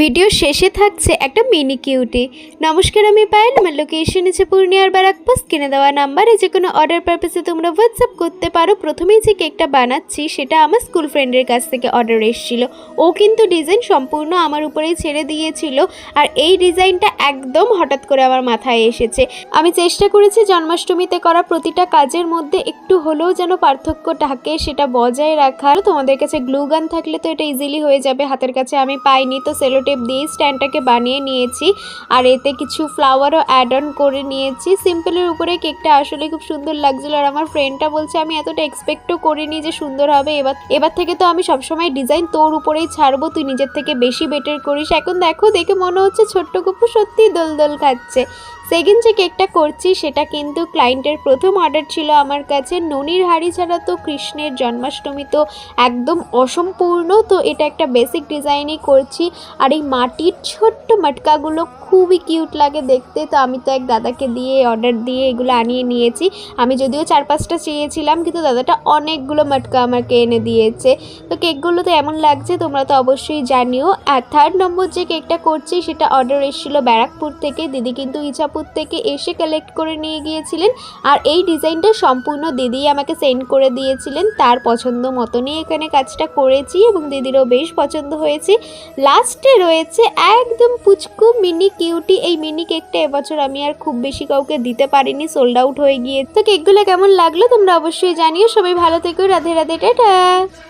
Video শেষে থাকছে একটা মিনি কিউটি। নমস্কার, আমি পায়েল। আমার লোকেশন আছে পূর্ণিয়ার ব্যারাকপাস কিনে দেওয়া নাম্বারে যে কোনো অর্ডার পারপাসে তোমরা হোয়াটসঅ্যাপ করতে পারো। প্রথমেই যে কেকটা বানাচ্ছি, সেটা আমার স্কুল ফ্রেন্ডের কাছ থেকে অর্ডার এসেছিল। ও কিন্তু ডিজাইন সম্পূর্ণ আমার উপরেই ছেড়ে দিয়েছিল আর এই ডিজাইনটা একদম হঠাৎ করে আমার মাথায় এসেছে। আমি চেষ্টা করেছি জন্মাষ্টমীতে করা প্রতিটা কাজের মধ্যে একটু হলেও যেন পার্থক্য থাকে, সেটা বজায় রাখার। তোমাদের কাছে গ্লুগান থাকলে তো এটা ইজিলি হয়ে যাবে। হাতের কাছে আমি পাইনি, তো সেলো টেপ দিয়ে স্ট্যান্ডটাকে বানিয়ে নিয়েছি। আর এতে কিছু ফ্লাওয়ারও অ্যাড অন করে নিয়েছি। সিম্পলের উপরে কেকটা আসলে খুব সুন্দর লাগছিল। আর আমার ফ্রেন্ডটা বলছে, আমি এতটা এক্সপেক্টও করিনি যে সুন্দর হবে। এবার এবার থেকে তো আমি সবসময় ডিজাইন তোর উপরেই ছাড়বো। তুই নিজের থেকে বেশি বেটার করিস। এখন দেখো, দেখে মনে হচ্ছে ছোট্ট কুপু সত্যিই দোল দোল খাচ্ছে। সেকেন্ড যে কেকটা করছি, সেটা কিন্তু ক্লায়েন্টের প্রথম অর্ডার ছিল আমার কাছে। ননির হাড়ি ছাড়া তো কৃষ্ণের জন্মাষ্টমী তো একদম অসম্পূর্ণ। তো এটা একটা বেসিক ডিজাইনই করছি। আর এই মাটির ছোট্ট মটকাগুলো খুবই কিউট লাগে দেখতে। তো আমি তো এক দাদাকে দিয়ে অর্ডার দিয়ে এগুলো আনিয়ে নিয়েছি। আমি যদিও চার পাঁচটা চেয়েছিলাম, কিন্তু দাদাটা অনেকগুলো মটকা আমাকে এনে দিয়েছে। তো কেকগুলো তো এমন লাগছে, তোমরা তো অবশ্যই জানিও। আর থার্ড নম্বর যে কেকটা করছি, সেটা অর্ডার এসেছিল ব্যারাকপুর থেকে। দিদি কিন্তু ইছাপুর থেকে এসে কালেক্ট করে নিয়ে গিয়েছিলেন আর এই ডিজাইনটা সম্পূর্ণ দিদি আমাকে সেন্ড করে দিয়েছিলেন। তার পছন্দ মতনই এখানে কাজটা করেছি এবং দিদিরও বেশ পছন্দ হয়েছে। লাস্টে রয়েছে একদম পুচকু মিনি কিউটি এই মিনি কেকটা এবছর আমি আর খুব বেশি কাউকে দিতে পারিনি সোল্ড আউট হয়ে গিয়ে তো কেকগুলো কেমন লাগল তোমরা অবশ্যই জানিও। সবাই ভালো থেকো। রাধে রাধে, টাটা!